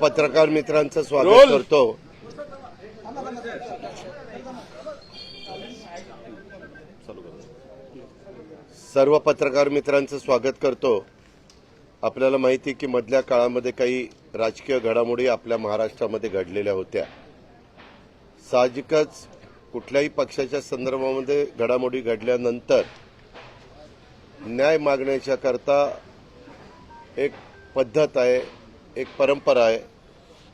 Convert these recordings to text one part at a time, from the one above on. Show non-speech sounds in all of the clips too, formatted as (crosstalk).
पत्रकार मित्रांचं स्वागत करतो. सर्व पत्रकार मित्रांचं स्वागत करतो. आपल्याला माहिती की मधल्या काळामध्ये काही राजकीय घडामोडी आपल्या महाराष्ट्रामध्ये घडलेल्या होत्या. साहजिकच कुठल्याही पक्षाच्या संदर्भामध्ये घडामोडी घडल्यानंतर न्याय मागण्याच्या करता एक पद्धत आहे एक परंपरा आहे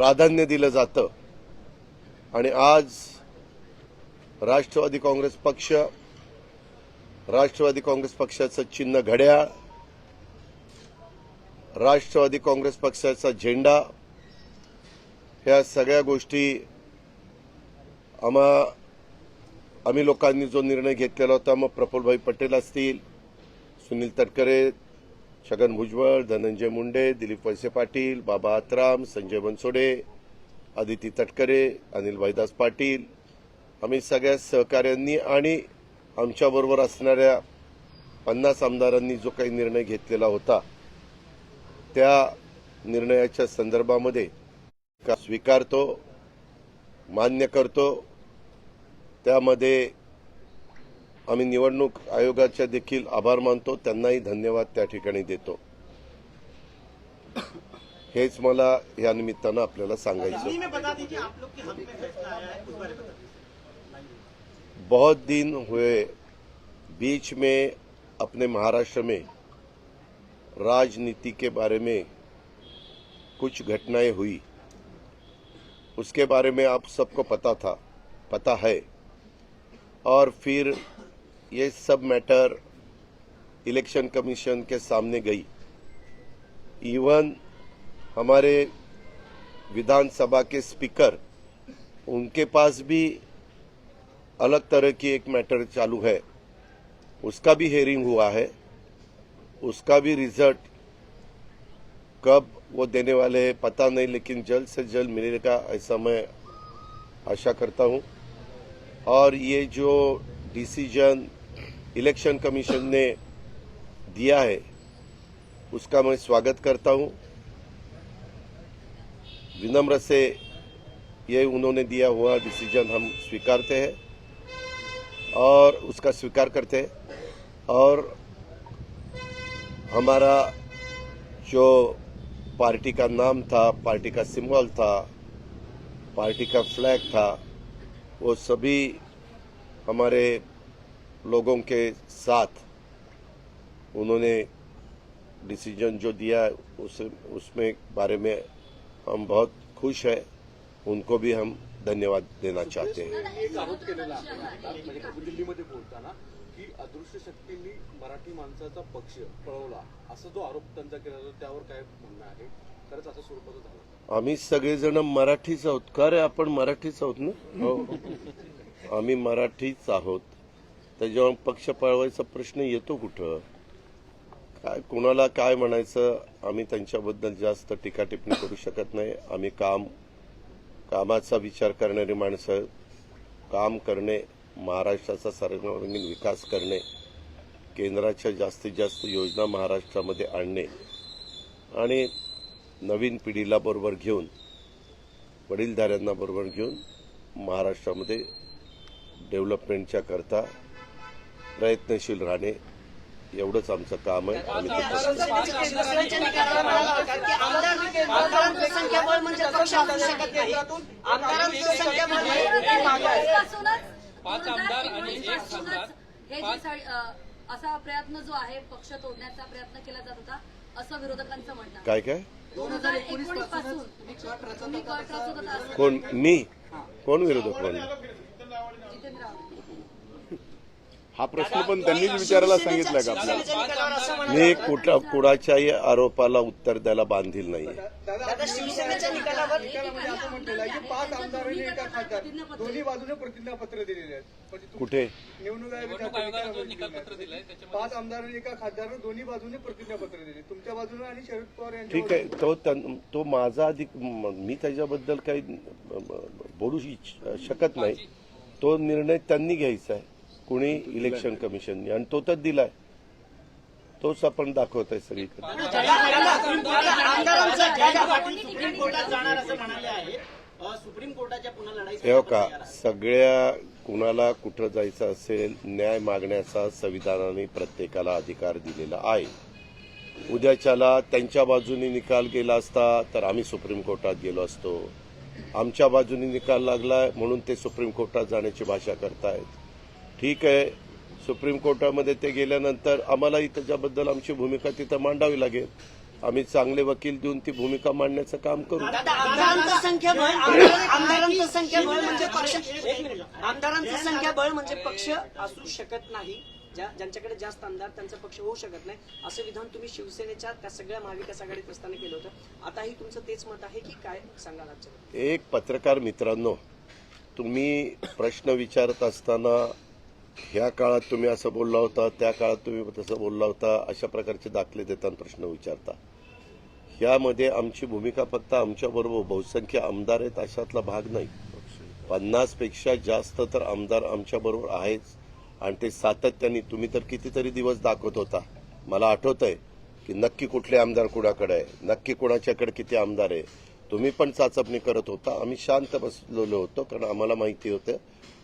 प्राधान्य दिलं जातं. आणि आज राष्ट्रवादी काँग्रेस पक्ष राष्ट्रवादी काँग्रेस पक्षाचं चिन्ह घड्याळ राष्ट्रवादी काँग्रेस पक्षाचा झेंडा ह्या सगळ्या गोष्टी आम्हा आम्ही लोकांनी जो निर्णय घेतलेला होता मग प्रफुल्लभाई पटेल असतील सुनील तटकरे छगन भुजबळ धनंजय मुंडे दिलीप वळसे पाटील बाबा आत्राम संजय बनसोडे आदिती तटकरे अनिल भाईदास पाटील आम्ही सगळ्या सहकाऱ्यांनी आणि आमच्याबरोबर असणाऱ्या पन्नास आमदारांनी जो काही निर्णय घेतलेला होता त्या निर्णयाच्या संदर्भामध्ये का स्वीकारतो मान्य करतो त्यामध्ये आम्ही निवडणूक आयोगाचे देखील आभार मानतो. त्यांनाही धन्यवाद त्या ठिकाणी देतो. हेच मला या निमित्तानं आपल्याला सांगायचं बहुत दिन हुए बीच में अपने महाराष्ट्र में राजनीति के बारे में कुछ घटनाएं हुई। उसके बारे में आप सबको पता था पता है। और फिर ये सब मैटर इलेक्शन कमीशन के सामने गई। इवन हमारे विधानसभा के स्पीकर उनके पास भी अलग तरह की एक मैटर चालू है। उसका भी हेयरिंग हुआ है। उसका भी रिज़ल्ट कब वो देने वाले हैं पता नहीं, लेकिन जल्द से जल्द मिलेगा ऐसा मैं आशा करता हूँ। और ये जो डिसीज़न इलेक्शन कमीशन ने दिया है, उसका मैं स्वागत करता हूँ। विनम्र से ये उन्होंने दिया हुआ डिसीज़न हम स्वीकारते हैं और उसका स्वीकार करते हैं। और हमारा जो पार्टी का नाम था, पार्टी का सिंबल था, पार्टी का फ्लैग था, वो सभी हमारे लोगों के साथ उन्होंने डिसीजन जो दिया उस उसमें बारे में हम बहुत खुश हैं। उनको भी हम धन्यवाद देना चाहते हैं। म्हणजे दिल्लीमध्ये बोलताना की अदृश्य शक्तींनी मराठी माणसाचा पक्ष पळवला असा जो आरोप त्यांचा केला जातो त्यावर काय म्हणणं आहे? खरंच असं स्वरूपाचं झालं आम्ही सगळेजण मराठीच आहोत. का रे आपण मराठीच आहोत ना? हो. (laughs) आम्ही मराठीच आहोत. त्याच्यावर पक्ष पळवायचा प्रश्न येतो कुठं? काय कोणाला काय म्हणायचं? आम्ही त्यांच्याबद्दल जास्त टीकाटिप्पणी करू शकत नाही. आम्ही काम कामाचा विचार करणारी माणसं काम करणे महाराष्ट्राचा सर्वांगीण विकास करणे केंद्राच्या जास्तीत जास्त योजना महाराष्ट्रामध्ये आणणे आणि नवीन पिढीला बरोबर घेऊन वडीलधाऱ्यांना बरोबर घेऊन महाराष्ट्रामध्ये डेव्हलपमेंटच्या करता प्रयत्नशील राहणे एवढंच आमचं काम आहे. आम्ही म्हणजे असू पाच आमदार आणि एक खासदार हे प्रयत्न जो आहे पक्ष तोडण्याचा प्रयत्न केला जात होता असं विरोधकांचं म्हणणं. काय काय? दोन हजार एकोणीसपासून कोण? मी? कोण विरोधक कोण हा प्रश्न पण त्यांनीच विचारायला सांगितलाय का? आपल्याला मी कुठला कुणाच्याही आरोपाला उत्तर द्यायला बांधील नाहीये दादा शिवसेनेच्या निकालावर निकालामध्ये असं म्हटलेलं आहे की पाच आमदारांनी एका खासदार दोन्ही बाजूने प्रतिज्ञापत्र दिलेले आहेत. म्हणजे तु- कुठे? निवडणूक पाच आमदारांनी एका खासदारानं दोन्ही बाजूने प्रतिज्ञापत्र दिले. तुमच्या बाजूने आणि शरद पवार यांच्या ठीक आहे तो त्यां- तो माझा अधिक म- त्याच्याबद्दल काही बोलू इच्छ- शकत नाही. तो निर्णय त्यांनी घ्यायचा आहे. कुणी इलेक्शन कमिशनने आणि तो तर दिलाय. तोच आपण दाखवत आहे सगळीकडे हे का. सगळ्या कुणाला कुठं जायचं असेल न्याय मागण्याचा संविधानाने प्रत्येकाला अधिकार दिलेला आहे. उद्याच्याला त्यांच्या बाजूने निकाल गेला असता तर आम्ही सुप्रीम कोर्टात गेलो असतो. आमच्या बाजूने निकाल लागलाय म्हणून ते सुप्रीम कोर्टात जाण्याची भाषा करतायत. ठीक आहे. सुप्रीम कोर्टामध्ये ते गेल्यानंतर आम्हालाही त्याच्याबद्दल आमची भूमिका तिथं मांडावी लागेल. आम्ही चांगले वकील देऊन ती भूमिका मांडण्याचं काम करू. आमदारांचं संख्याबळ म्हणजे पक्ष आमदारांचं संख्याबळ म्हणजे पक्ष असू शकत नाही. ज्या ज्यांच्याकडे जास्त आमदार त्यांचा पक्ष होऊ शकत नाही. असं विधान तुम्ही शिवसेनेच्या त्या सगळ्या महाविकास आघाडीत असताना केलं होतं. आताही तुमचं तेच मत आहे की काय सांगाल एक पत्रकार मित्रांनो तुम्ही प्रश्न विचारत असताना ह्या काळात तुम्ही असं बोलला होता त्या काळात तुम्ही तसं बोलला होता अशा प्रकारचे दाखले देताना प्रश्न विचारता. ह्यामध्ये आमची भूमिका फक्त आमच्याबरोबर बहुसंख्य आमदार आहेत अशातला भाग नाही. पन्नासपेक्षा जास्त तर आमदार आमच्याबरोबर आहेच आणि ते सातत्याने तुम्ही तर कितीतरी दिवस दाखवत होता. मला आठवत आहे की नक्की कुठले आमदार कुणाकडे आहे नक्की कुणाच्याकडे किती आमदार आहे. तुम्ही पण चाचपणी करत होता आम्ही शांत बसलेलो होतो कारण आम्हाला माहिती होतं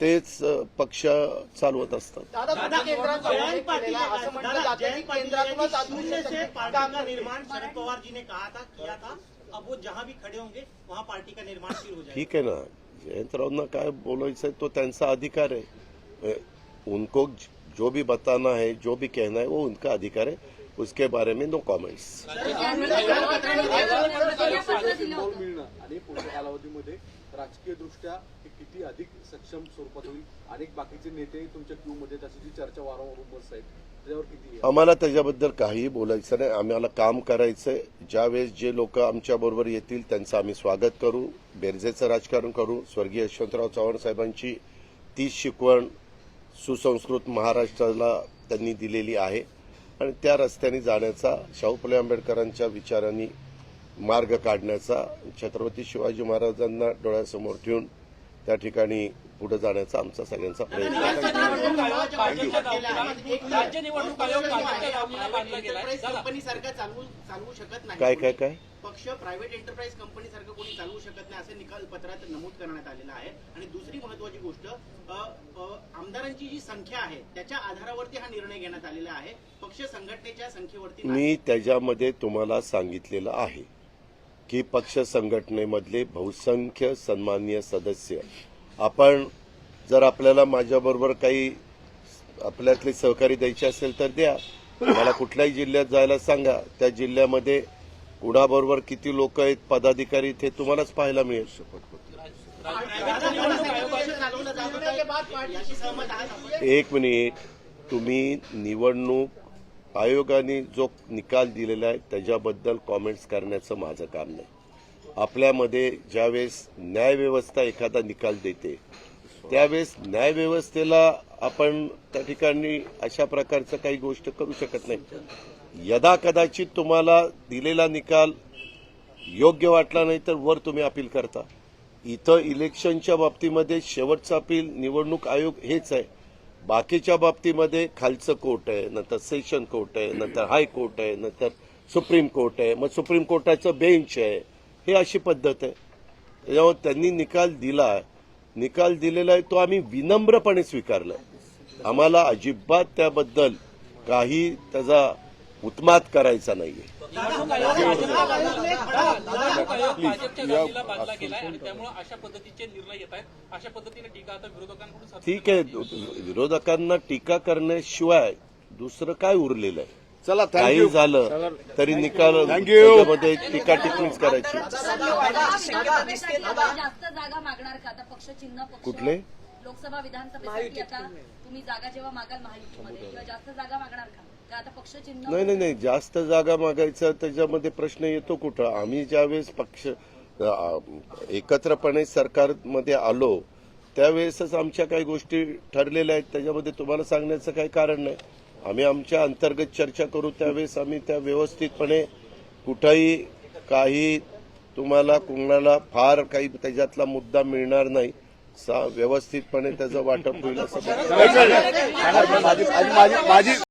तेच पक्ष चालवत असतात ठीक आहे ना जयंतरावना काय बोलायचं तो त्यांचा अधिकार है उनको जो भी बताना है जो भी कहना है वो उनका अधिकार है उसके बारे में नो कॉमेंट्स राजकीय दृष्ट्या किती अधिक सक्षम स्वरूपात होईल? अनेक बाकीचे नेते तुमच्या क्यू मध्ये त्याची जी चर्चा वारंवार बस आहेत त्याच्यावर किती आम्हाला त्याच्याबद्दल काहीही बोलायचं नाही. आम्हाला काम करायचंय. ज्यावेळेस जे लोक आमच्या बरोबर येतील त्यांचं आम्ही स्वागत करू. बेरजेचं राजकारण करू. स्वर्गीय यशवंतराव चव्हाण साहेबांची तीच शिकवण सुसंस्कृत महाराष्ट्राला त्यांनी दिलेली आहे. आणि त्या रस्त्याने जाण्याचा शाहू फुले आंबेडकरांच्या विचारांनी मार्ग काढण्याचा छत्रपती शिवाजी महाराजांना डोळ्यासमोर ठेवून त्या ठिकाणी पुढे जाण्याचा आमचा सगळ्यांचा प्रयत्न. आहे काय काय काय? पक्ष प्रायव्हेट एंटरप्राइज कंपनी सारखं कोणी चालवू शकत नाही असे निकाल पत्रात नमूद करण्यात आलेलं आहे. आणि दुसरी महत्वाची गोष्ट अ, अ, आमदारांची जी संख्या आहे त्याच्या आधारावरती हा निर्णय घेण्यात आलेला आहे. पक्ष संघटनेच्या संख्येवरती. मी त्याच्यामध्ये तुम्हाला सांगितलेलं आहे. की पक्ष संघटनेमधले बहुसंख्य सन्माननीय सदस्य. आपण जर आपल्याला माझ्याबरोबर काही आपल्यातले सहकारी द्यायचे असेल तर द्या. मला कुठल्याही जिल्ह्यात जायला सांगा. त्या जिल्ह्यामध्ये कुणाबरोबर किती लोक आहेत पदाधिकारी ते तुम्हालाच पाहायला मिळेल. शपथ एक मिनिट. तुम्ही निवडणूक आयोगाने जो निकाल दिलेला आहे त्याच्याबद्दल कॉमेंट्स करण्याचं माझं काम नाही. आपल्यामध्ये ज्यावेळेस न्यायव्यवस्था एखादा निकाल देते त्यावेळेस न्यायव्यवस्थेला आपण त्या ठिकाणी अशा प्रकारचं काही गोष्ट करू शकत नाही. यदा कदाचित तुम्हाला दिलेला निकाल योग्य वाटला नाही तर वर तुम्ही अपील करता. इथं इलेक्शनच्या बाबतीमध्ये शेवटचं अपील निवडणूक आयोग हेच आहे. बाकीच्या बाबतीमध्ये खालचं कोर्ट आहे नंतर सेशन कोर्ट आहे नंतर हायकोर्ट आहे नंतर सुप्रीम कोर्ट आहे. मग सुप्रीम कोर्टाचं बेंच आहे. हे अशी पद्धत आहे. त्याच्यामुळे त्यांनी निकाल दिला निकाल दिलेला आहे तो आम्ही विनम्रपणे स्वीकारला आम्हाला अजिबात त्याबद्दल काही त्याचा उत्मात करायचा नाही आहे ठीक आहे. विरोधकांना टीका करण्याशिवाय दुसरं काय उरलेलं आहे? चला काही थँक्यू झालं तरी निकाल. त्याच्यामध्ये टीका टिप्पणीच करायची. जास्त जागा मागणार का आता पक्ष चिन्ह पक्ष कुठले? लोकसभा विधानसभेसाठी आता तुम्ही जागा जेव्हा मागाल महायुतीमध्ये किंवा जास्त जागा मागणार का? नाही नाही नाही जास्त जागा मागायचा त्याच्यामध्ये प्रश्न येतो कुठं? आम्ही ज्यावेळेस पक्ष एकत्रपणे सरकारमध्ये आलो त्यावेळेसच आमच्या काही गोष्टी ठरलेल्या आहेत. त्याच्यामध्ये तुम्हाला सांगण्याचं काही कारण नाही. आम्ही आमच्या अंतर्गत चर्चा करू त्यावेळेस आम्ही त्या व्यवस्थितपणे कुठंही काही तुम्हाला कुणाला फार काही त्याच्यातला मुद्दा मिळणार नाही. सा व्यवस्थितपणे त्याचं वाटप होईल असं (laughs)